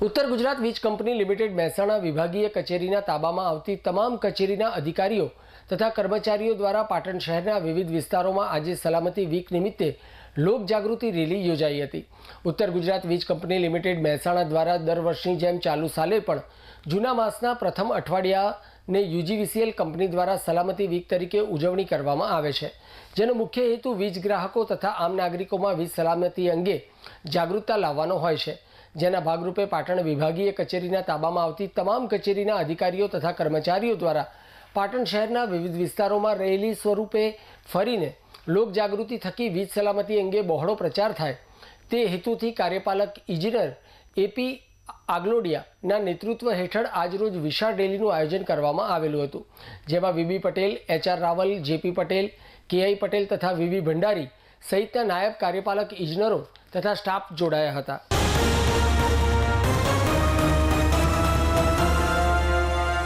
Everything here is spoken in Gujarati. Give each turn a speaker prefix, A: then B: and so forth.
A: ઉત્તર ગુજરાત વીજ કંપની લિમિટેડ મહેસાણા વિભાગીય કચેરીના તાબામાં આવતી તમામ કચેરીના અધિકારીઓ તથા કર્મચારીઓ દ્વારા પાટણ શહેરના વિવિધ વિસ્તારોમાં આજે સલામતી વીક નિમિત્તે લોકજાગૃતિ રેલી યોજાઈ હતી. ઉત્તર ગુજરાત વીજ કંપની લિમિટેડ મહેસાણા દ્વારા દર વર્ષની જેમ ચાલુ સાલે પણ જૂના માસના પ્રથમ અઠવાડિયાને યુજીવીસીએલ કંપની દ્વારા સલામતી વીક તરીકે ઉજવણી કરવામાં આવે છે, જેનો મુખ્ય હેતુ વીજ ગ્રાહકો તથા આમ નાગરિકોમાં વીજ સલામતી અંગે જાગૃતતા લાવવાનો હોય છે. જેના ભાગરૂપે પાટણ વિભાગીય કચેરીના તાબામાં આવતી તમામ કચેરીના અધિકારીઓ તથા કર્મચારીઓ દ્વારા પાટણ શહેરના વિવિધ વિસ્તારોમાં રેલી સ્વરૂપે ફરીને લોકજાગૃતિ થકી વીજ સલામતી અંગે બહોળો પ્રચાર થાય. તે હેતુથી કાર્યપાલક ઇજનેર એપી આગલોડિયાના નેતૃત્વ હેઠળ આજરોજ વિશાળ રેલીનું આયોજન કરવામાં આવેલું હતું, જેમાં VB Patel, HR Raval, JP Patel, KI Patel તથા વીવી ભંડારી સહિતના નાયબ કાર્યપાલક ઇજનરો તથા સ્ટાફ જોડાયા હતા.